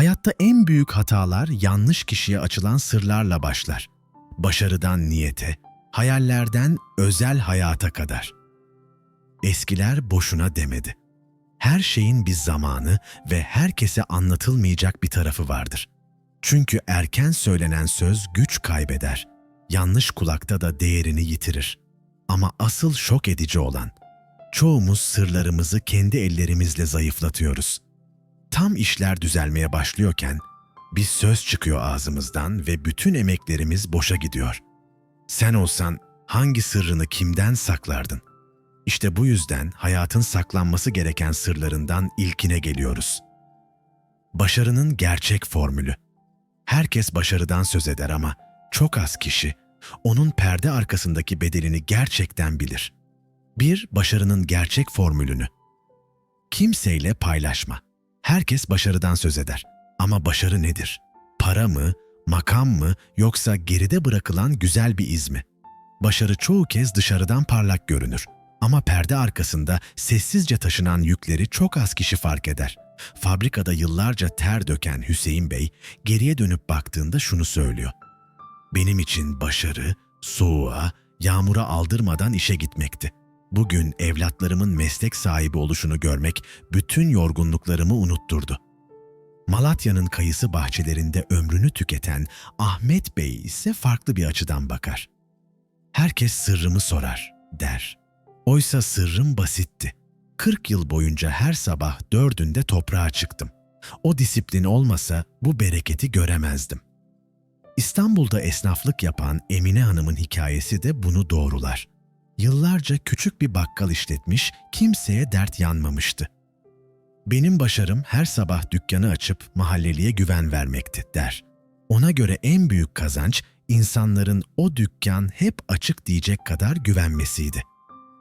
Hayatta en büyük hatalar yanlış kişiye açılan sırlarla başlar. Başarıdan niyete, hayallerden özel hayata kadar. Eskiler boşuna demedi. Her şeyin bir zamanı ve herkese anlatılmayacak bir tarafı vardır. Çünkü erken söylenen söz güç kaybeder. Yanlış kulakta da değerini yitirir. Ama asıl şok edici olan, çoğumuz sırlarımızı kendi ellerimizle zayıflatıyoruz. Tam işler düzelmeye başlıyorken bir söz çıkıyor ağzımızdan ve bütün emeklerimiz boşa gidiyor. Sen olsan hangi sırrını kimden saklardın? İşte bu yüzden hayatın saklanması gereken sırlarından ilkine geliyoruz. Başarının gerçek formülü. Herkes başarıdan söz eder ama çok az kişi onun perde arkasındaki bedelini gerçekten bilir. Bir, başarının gerçek formülünü. Kimseyle paylaşma. Herkes başarıdan söz eder. Ama başarı nedir? Para mı, makam mı yoksa geride bırakılan güzel bir iz mi? Başarı çoğu kez dışarıdan parlak görünür. Ama perde arkasında sessizce taşınan yükleri çok az kişi fark eder. Fabrikada yıllarca ter döken Hüseyin Bey geriye dönüp baktığında şunu söylüyor. Benim için başarı, soğuğa, yağmura aldırmadan işe gitmekti. Bugün evlatlarımın meslek sahibi oluşunu görmek bütün yorgunluklarımı unutturdu. Malatya'nın kayısı bahçelerinde ömrünü tüketen Ahmet Bey ise farklı bir açıdan bakar. Herkes sırrımı sorar, der. Oysa sırrım basitti. 40 yıl boyunca her sabah dördünde toprağa çıktım. O disiplin olmasa bu bereketi göremezdim. İstanbul'da esnaflık yapan Emine Hanım'ın hikayesi de bunu doğrular. Yıllarca küçük bir bakkal işletmiş, kimseye dert yanmamıştı. Benim başarım her sabah dükkanı açıp mahalleliye güven vermekti der. Ona göre en büyük kazanç insanların o dükkan hep açık diyecek kadar güvenmesiydi.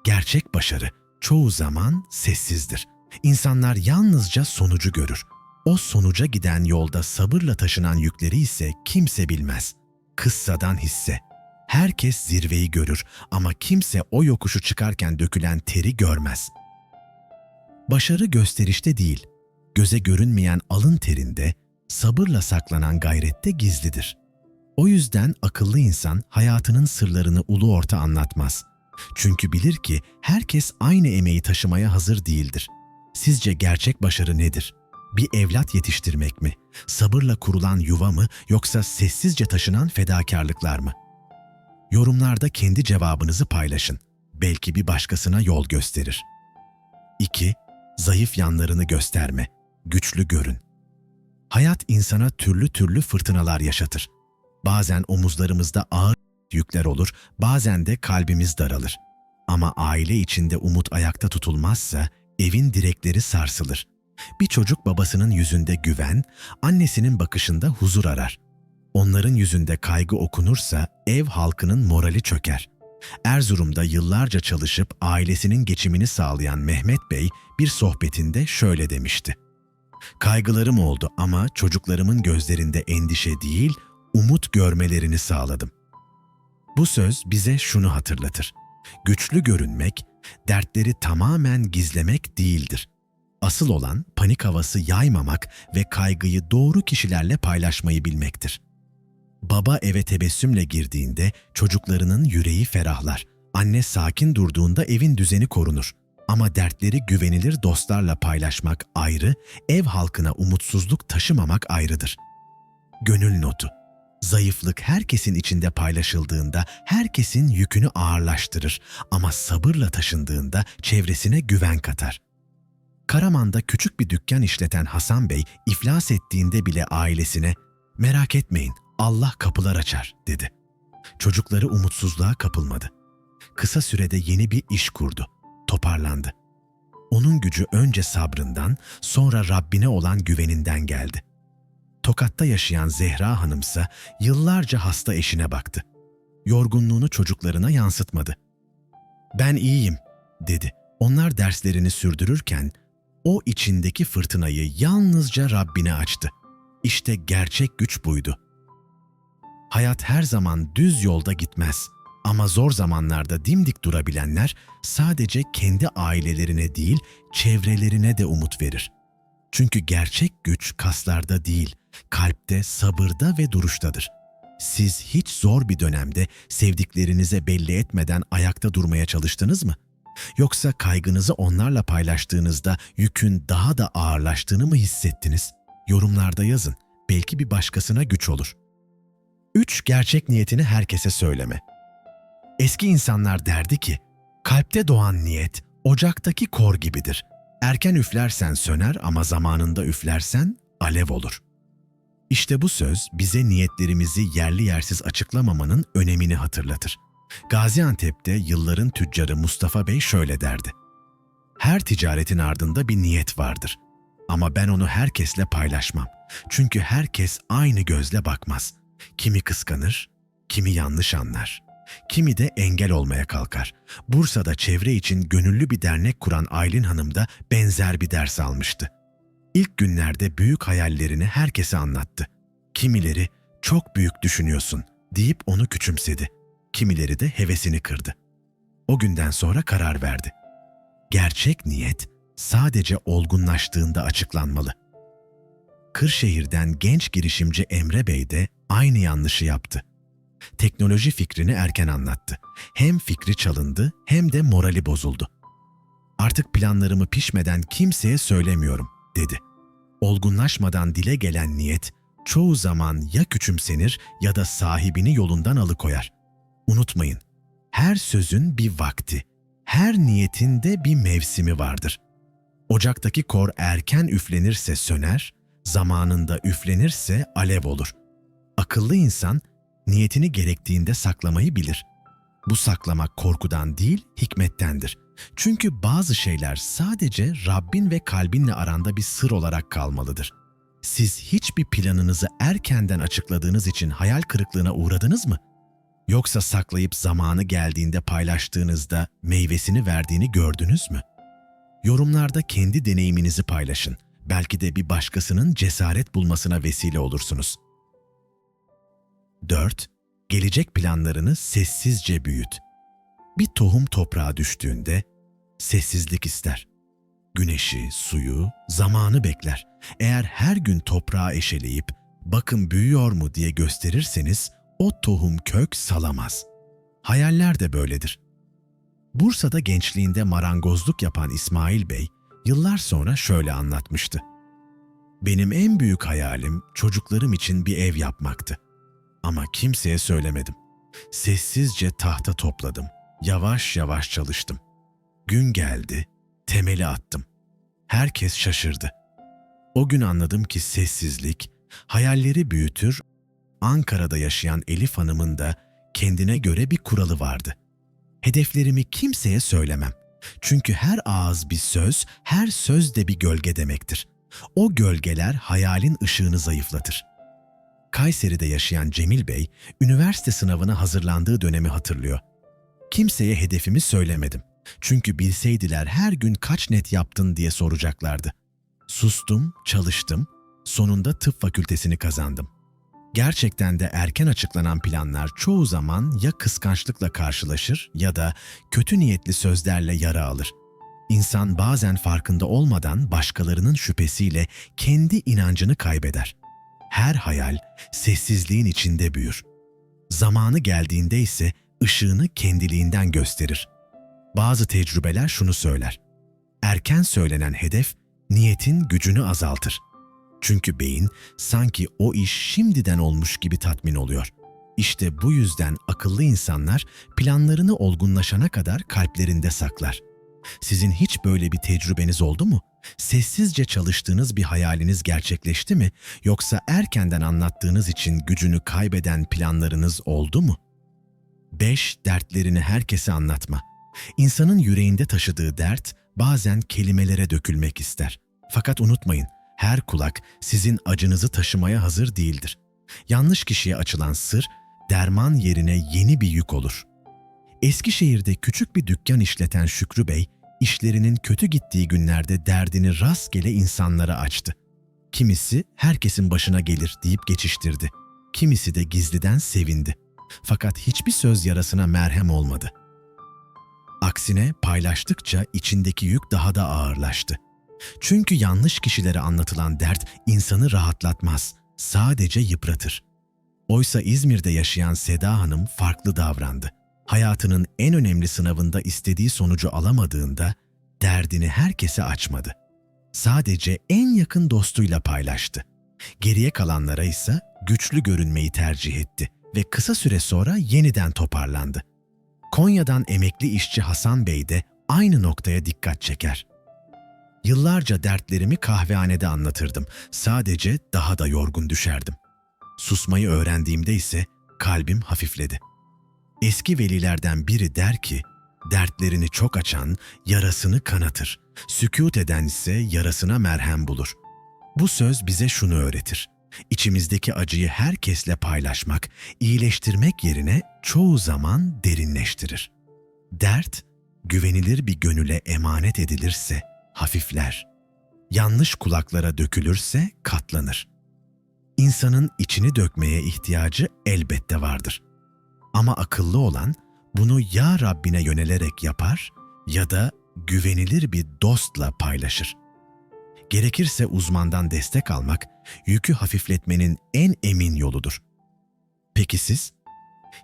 Gerçek başarı çoğu zaman sessizdir. İnsanlar yalnızca sonucu görür. O sonuca giden yolda sabırla taşınan yükleri ise kimse bilmez. Kıssadan hisse. Herkes zirveyi görür ama kimse o yokuşu çıkarken dökülen teri görmez. Başarı gösterişte değil, göze görünmeyen alın terinde, sabırla saklanan gayrette gizlidir. O yüzden akıllı insan hayatının sırlarını ulu orta anlatmaz. Çünkü bilir ki herkes aynı emeği taşımaya hazır değildir. Sizce gerçek başarı nedir? Bir evlat yetiştirmek mi? Sabırla kurulan yuva mı yoksa sessizce taşınan fedakarlıklar mı? Yorumlarda kendi cevabınızı paylaşın. Belki bir başkasına yol gösterir. 2. Zayıf yanlarını gösterme. Güçlü görün. Hayat insana türlü türlü fırtınalar yaşatır. Bazen omuzlarımızda ağır yükler olur, bazen de kalbimiz daralır. Ama aile içinde umut ayakta tutulmazsa evin direkleri sarsılır. Bir çocuk babasının yüzünde güven, annesinin bakışında huzur arar. Onların yüzünde kaygı okunursa ev halkının morali çöker. Erzurum'da yıllarca çalışıp ailesinin geçimini sağlayan Mehmet Bey bir sohbetinde şöyle demişti. Kaygılarım oldu ama çocuklarımın gözlerinde endişe değil, umut görmelerini sağladım. Bu söz bize şunu hatırlatır. Güçlü görünmek, dertleri tamamen gizlemek değildir. Asıl olan panik havası yaymamak ve kaygıyı doğru kişilerle paylaşmayı bilmektir. Baba eve tebessümle girdiğinde çocuklarının yüreği ferahlar. Anne sakin durduğunda evin düzeni korunur. Ama dertleri güvenilir dostlarla paylaşmak ayrı, ev halkına umutsuzluk taşımamak ayrıdır. Gönül notu Zayıflık herkesin içinde paylaşıldığında herkesin yükünü ağırlaştırır ama sabırla taşındığında çevresine güven katar. Karaman'da küçük bir dükkan işleten Hasan Bey iflas ettiğinde bile ailesine "Merak etmeyin, Allah kapılar açar." dedi. Çocukları umutsuzluğa kapılmadı. Kısa sürede yeni bir iş kurdu. Toparlandı. Onun gücü önce sabrından, sonra Rabbine olan güveninden geldi. Tokat'ta yaşayan Zehra Hanımsa yıllarca hasta eşine baktı. Yorgunluğunu çocuklarına yansıtmadı. "Ben iyiyim." dedi. Onlar derslerini sürdürürken o içindeki fırtınayı yalnızca Rabbine açtı. İşte gerçek güç buydu. Hayat her zaman düz yolda gitmez ama zor zamanlarda dimdik durabilenler sadece kendi ailelerine değil, çevrelerine de umut verir. Çünkü gerçek güç kaslarda değil, kalpte, sabırda ve duruştadır. Siz hiç zor bir dönemde sevdiklerinize belli etmeden ayakta durmaya çalıştınız mı? Yoksa kaygınızı onlarla paylaştığınızda yükün daha da ağırlaştığını mı hissettiniz? Yorumlarda yazın. Belki bir başkasına güç olur. 3. Gerçek niyetini herkese söyleme. Eski insanlar derdi ki, kalpte doğan niyet ocaktaki kor gibidir. Erken üflersen söner ama zamanında üflersen alev olur. İşte bu söz bize niyetlerimizi yerli yersiz açıklamamanın önemini hatırlatır. Gaziantep'te yılların tüccarı Mustafa Bey şöyle derdi. Her ticaretin ardında bir niyet vardır. Ama ben onu herkesle paylaşmam. Çünkü herkes aynı gözle bakmaz. Kimi kıskanır, kimi yanlış anlar. Kimi de engel olmaya kalkar. Bursa'da çevre için gönüllü bir dernek kuran Aylin Hanım da benzer bir ders almıştı. İlk günlerde büyük hayallerini herkese anlattı. Kimileri çok büyük düşünüyorsun deyip onu küçümsedi. Kimileri de hevesini kırdı. O günden sonra karar verdi. Gerçek niyet sadece olgunlaştığında açıklanmalı. Kırşehir'den genç girişimci Emre Bey de aynı yanlışı yaptı. Teknoloji fikrini erken anlattı. Hem fikri çalındı hem de morali bozuldu. Artık planlarımı pişmeden kimseye söylemiyorum, dedi. Olgunlaşmadan dile gelen niyet çoğu zaman ya küçümsenir ya da sahibini yolundan alıkoyar. Unutmayın, her sözün bir vakti, her niyetin de bir mevsimi vardır. Ocaktaki kor erken üflenirse söner, zamanında üflenirse alev olur. Akıllı insan niyetini gerektiğinde saklamayı bilir. Bu saklamak korkudan değil, hikmettendir. Çünkü bazı şeyler sadece Rabbin ve kalbinle aranda bir sır olarak kalmalıdır. Siz hiçbir planınızı erkenden açıkladığınız için hayal kırıklığına uğradınız mı? Yoksa saklayıp zamanı geldiğinde paylaştığınızda meyvesini verdiğini gördünüz mü? Yorumlarda kendi deneyiminizi paylaşın. Belki de bir başkasının cesaret bulmasına vesile olursunuz. 4. Gelecek planlarını sessizce büyüt. Bir tohum toprağa düştüğünde sessizlik ister. Güneşi, suyu, zamanı bekler. Eğer her gün toprağı eşeleyip bakın büyüyor mu diye gösterirseniz o tohum kök salamaz. Hayaller de böyledir. Bursa'da gençliğinde marangozluk yapan İsmail Bey yıllar sonra şöyle anlatmıştı. Benim en büyük hayalim çocuklarım için bir ev yapmaktı. Ama kimseye söylemedim. Sessizce tahta topladım. Yavaş yavaş çalıştım. Gün geldi, temeli attım. Herkes şaşırdı. O gün anladım ki sessizlik hayalleri büyütür. Ankara'da yaşayan Elif Hanım'ın da kendine göre bir kuralı vardı. Hedeflerimi kimseye söylemem. Çünkü her ağız bir söz, her söz de bir gölge demektir. O gölgeler hayalin ışığını zayıflatır. Kayseri'de yaşayan Cemil Bey, üniversite sınavına hazırlandığı dönemi hatırlıyor. Kimseye hedefimi söylemedim. Çünkü bilseydiler her gün kaç net yaptın diye soracaklardı. Sustum, çalıştım, sonunda tıp fakültesini kazandım. Gerçekten de erken açıklanan planlar çoğu zaman ya kıskançlıkla karşılaşır ya da kötü niyetli sözlerle yara alır. İnsan bazen farkında olmadan başkalarının şüphesiyle kendi inancını kaybeder. Her hayal sessizliğin içinde büyür. Zamanı geldiğinde ise ışığını kendiliğinden gösterir. Bazı tecrübeler şunu söyler. Erken söylenen hedef niyetin gücünü azaltır. Çünkü beyin sanki o iş şimdiden olmuş gibi tatmin oluyor. İşte bu yüzden akıllı insanlar planlarını olgunlaşana kadar kalplerinde saklar. Sizin hiç böyle bir tecrübeniz oldu mu? Sessizce çalıştığınız bir hayaliniz gerçekleşti mi? Yoksa erkenden anlattığınız için gücünü kaybeden planlarınız oldu mu? 5. Dertlerini herkese anlatma. İnsanın yüreğinde taşıdığı dert bazen kelimelere dökülmek ister. Fakat unutmayın, her kulak sizin acınızı taşımaya hazır değildir. Yanlış kişiye açılan sır, derman yerine yeni bir yük olur. Eskişehir'de küçük bir dükkan işleten Şükrü Bey, işlerinin kötü gittiği günlerde derdini rastgele insanlara açtı. Kimisi herkesin başına gelir deyip geçiştirdi. Kimisi de gizliden sevindi. Fakat hiçbir söz yarasına merhem olmadı. Aksine paylaştıkça içindeki yük daha da ağırlaştı. Çünkü yanlış kişilere anlatılan dert insanı rahatlatmaz, sadece yıpratır. Oysa İzmir'de yaşayan Seda Hanım farklı davrandı. Hayatının en önemli sınavında istediği sonucu alamadığında derdini herkese açmadı. Sadece en yakın dostuyla paylaştı. Geriye kalanlara ise güçlü görünmeyi tercih etti ve kısa süre sonra yeniden toparlandı. Konya'dan emekli işçi Hasan Bey de aynı noktaya dikkat çeker. Yıllarca dertlerimi kahvehanede anlatırdım. Sadece daha da yorgun düşerdim. Susmayı öğrendiğimde ise kalbim hafifledi. Eski velilerden biri der ki, dertlerini çok açan yarasını kanatır. Sükût eden ise yarasına merhem bulur. Bu söz bize şunu öğretir. İçimizdeki acıyı herkesle paylaşmak, iyileştirmek yerine çoğu zaman derinleştirir. Dert, güvenilir bir gönüle emanet edilirse hafifler. Yanlış kulaklara dökülürse katlanır. İnsanın içini dökmeye ihtiyacı elbette vardır. Ama akıllı olan bunu ya Rabbine yönelerek yapar ya da güvenilir bir dostla paylaşır. Gerekirse uzmandan destek almak, yükü hafifletmenin en emin yoludur. Peki siz?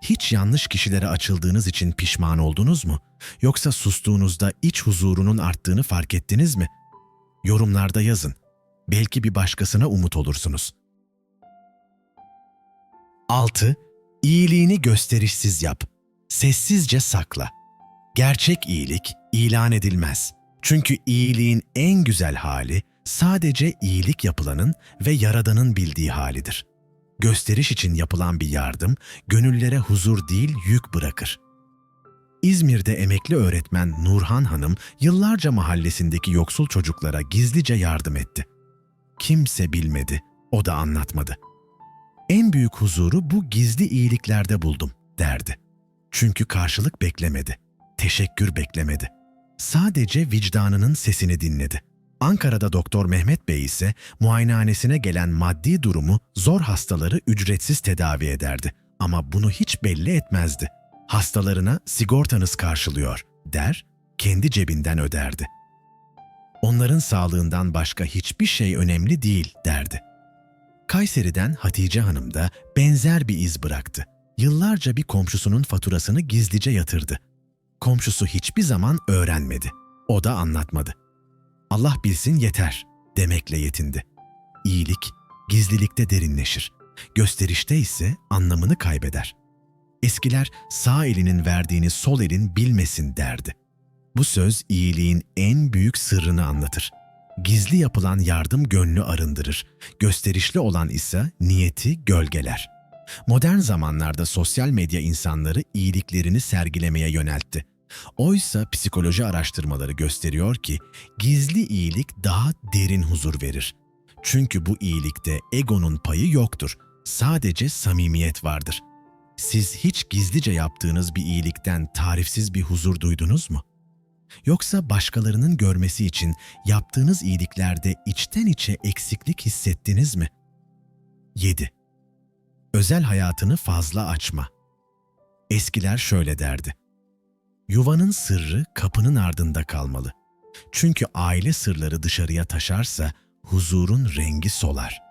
Hiç yanlış kişilere açıldığınız için pişman oldunuz mu? Yoksa sustuğunuzda iç huzurunun arttığını fark ettiniz mi? Yorumlarda yazın. Belki bir başkasına umut olursunuz. 6. İyiliğini gösterişsiz yap. Sessizce sakla. Gerçek iyilik ilan edilmez. Çünkü iyiliğin en güzel hali sadece iyilik yapılanın ve yaradanın bildiği halidir. Gösteriş için yapılan bir yardım gönüllere huzur değil yük bırakır. İzmir'de emekli öğretmen Nurhan Hanım yıllarca mahallesindeki yoksul çocuklara gizlice yardım etti. Kimse bilmedi, o da anlatmadı. En büyük huzuru bu gizli iyiliklerde buldum derdi. Çünkü karşılık beklemedi, teşekkür beklemedi. Sadece vicdanının sesini dinledi. Ankara'da Doktor Mehmet Bey ise muayenehanesine gelen maddi durumu zor hastaları ücretsiz tedavi ederdi. Ama bunu hiç belli etmezdi. Hastalarına sigortanız karşılıyor der, kendi cebinden öderdi. Onların sağlığından başka hiçbir şey önemli değil derdi. Kayseri'den Hatice Hanım da benzer bir iz bıraktı. Yıllarca bir komşusunun faturasını gizlice yatırdı. Komşusu hiçbir zaman öğrenmedi. O da anlatmadı. Allah bilsin yeter demekle yetindi. İyilik gizlilikte derinleşir. Gösterişte ise anlamını kaybeder. Eskiler sağ elinin verdiğini sol elin bilmesin derdi. Bu söz iyiliğin en büyük sırrını anlatır. Gizli yapılan yardım gönlü arındırır. Gösterişli olan ise niyeti gölgeler. Modern zamanlarda sosyal medya insanları iyiliklerini sergilemeye yöneltti. Oysa psikoloji araştırmaları gösteriyor ki gizli iyilik daha derin huzur verir. Çünkü bu iyilikte egonun payı yoktur. Sadece samimiyet vardır. Siz hiç gizlice yaptığınız bir iyilikten tarifsiz bir huzur duydunuz mu? Yoksa başkalarının görmesi için yaptığınız iyiliklerde içten içe eksiklik hissettiniz mi? 7. Özel hayatını fazla açma. Eskiler şöyle derdi. Yuvanın sırrı kapının ardında kalmalı. Çünkü aile sırları dışarıya taşarsa huzurun rengi solar.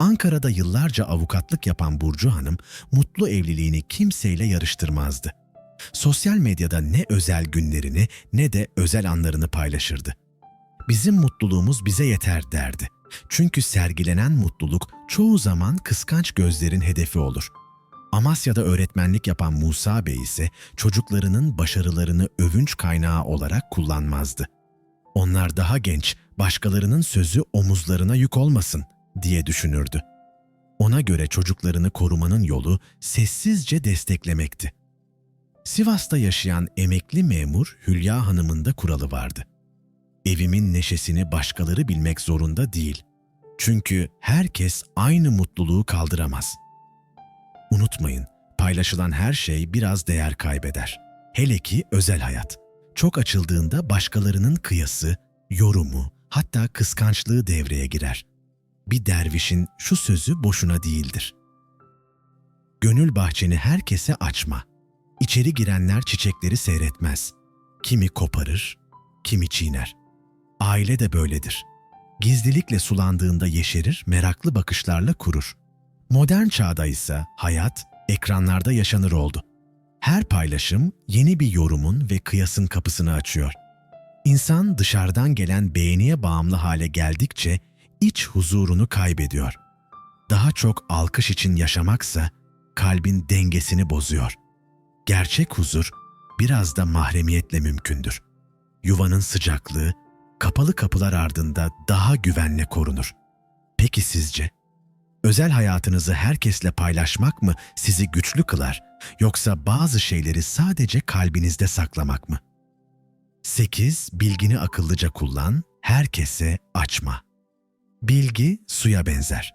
Ankara'da yıllarca avukatlık yapan Burcu Hanım mutlu evliliğini kimseyle yarıştırmazdı. Sosyal medyada ne özel günlerini ne de özel anlarını paylaşırdı. Bizim mutluluğumuz bize yeter derdi. Çünkü sergilenen mutluluk çoğu zaman kıskanç gözlerin hedefi olur. Amasya'da öğretmenlik yapan Musa Bey ise çocuklarının başarılarını övünç kaynağı olarak kullanmazdı. Onlar daha genç, başkalarının sözü omuzlarına yük olmasın diye düşünürdü. Ona göre çocuklarını korumanın yolu sessizce desteklemekti. Sivas'ta yaşayan emekli memur Hülya Hanım'ın da kuralı vardı. Evimin neşesini başkaları bilmek zorunda değil. Çünkü herkes aynı mutluluğu kaldıramaz. Unutmayın, paylaşılan her şey biraz değer kaybeder. Hele ki özel hayat. Çok açıldığında başkalarının kıyası, yorumu, hatta kıskançlığı devreye girer. Bir dervişin şu sözü boşuna değildir. Gönül bahçeni herkese açma. İçeri girenler çiçekleri seyretmez. Kimi koparır, kimi çiğner. Aile de böyledir. Gizlilikle sulandığında yeşerir, meraklı bakışlarla kurur. Modern çağda ise hayat ekranlarda yaşanır oldu. Her paylaşım yeni bir yorumun ve kıyasın kapısını açıyor. İnsan dışarıdan gelen beğeniye bağımlı hale geldikçe iç huzurunu kaybediyor. Daha çok alkış için yaşamaksa kalbin dengesini bozuyor. Gerçek huzur biraz da mahremiyetle mümkündür. Yuvanın sıcaklığı kapalı kapılar ardında daha güvenle korunur. Peki sizce? Özel hayatınızı herkesle paylaşmak mı sizi güçlü kılar yoksa bazı şeyleri sadece kalbinizde saklamak mı? 8. Bilgini akıllıca kullan, herkese açma. Bilgi suya benzer.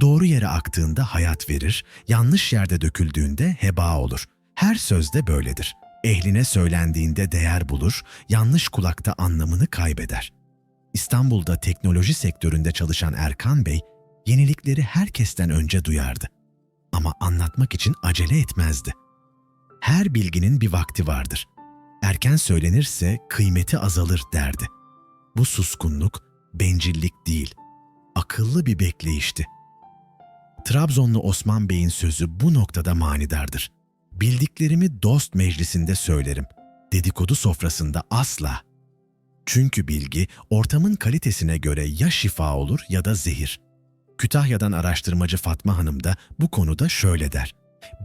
Doğru yere aktığında hayat verir, yanlış yerde döküldüğünde heba olur. Her sözde böyledir. Ehline söylendiğinde değer bulur, yanlış kulakta anlamını kaybeder. İstanbul'da teknoloji sektöründe çalışan Erkan Bey, yenilikleri herkesten önce duyardı. Ama anlatmak için acele etmezdi. Her bilginin bir vakti vardır. Erken söylenirse kıymeti azalır derdi. Bu suskunluk bencillik değil, akıllı bir bekleyişti. Trabzonlu Osman Bey'in sözü bu noktada manidardır. Bildiklerimi dost meclisinde söylerim. Dedikodu sofrasında asla. Çünkü bilgi ortamın kalitesine göre ya şifa olur ya da zehir. Kütahya'dan araştırmacı Fatma Hanım da bu konuda şöyle der.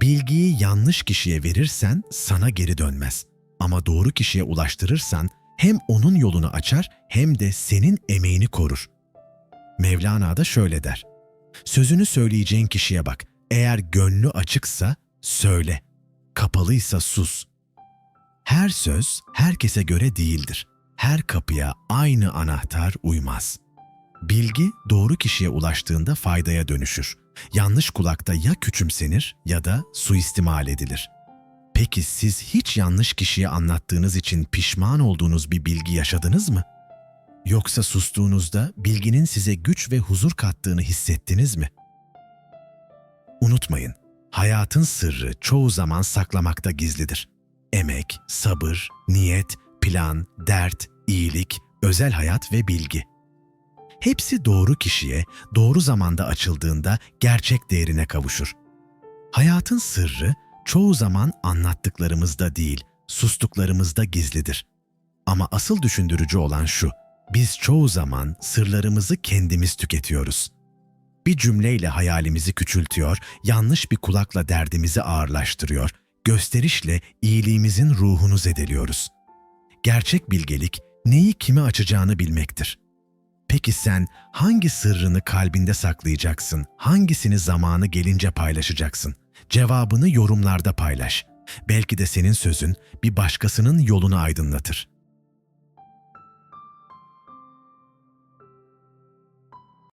Bilgiyi yanlış kişiye verirsen sana geri dönmez. Ama doğru kişiye ulaştırırsan hem onun yolunu açar hem de senin emeğini korur. Mevlana da şöyle der. Sözünü söyleyeceğin kişiye bak. Eğer gönlü açıksa söyle. Kapalıysa sus. Her söz herkese göre değildir. Her kapıya aynı anahtar uymaz. Bilgi doğru kişiye ulaştığında faydaya dönüşür. Yanlış kulakta ya küçümsenir ya da suistimal edilir. Peki siz hiç yanlış kişiye anlattığınız için pişman olduğunuz bir bilgi yaşadınız mı? Yoksa sustuğunuzda bilginin size güç ve huzur kattığını hissettiniz mi? Unutmayın, hayatın sırrı çoğu zaman saklamakta gizlidir. Emek, sabır, niyet, plan, dert, iyilik, özel hayat ve bilgi. Hepsi doğru kişiye, doğru zamanda açıldığında gerçek değerine kavuşur. Hayatın sırrı çoğu zaman anlattıklarımızda değil, sustuklarımızda gizlidir. Ama asıl düşündürücü olan şu, biz çoğu zaman sırlarımızı kendimiz tüketiyoruz. Bir cümleyle hayalimizi küçültüyor, yanlış bir kulakla derdimizi ağırlaştırıyor, gösterişle iyiliğimizin ruhunu zedeliyoruz. Gerçek bilgelik neyi kime açacağını bilmektir. Peki sen hangi sırrını kalbinde saklayacaksın, hangisini zamanı gelince paylaşacaksın? Cevabını yorumlarda paylaş. Belki de senin sözün bir başkasının yolunu aydınlatır.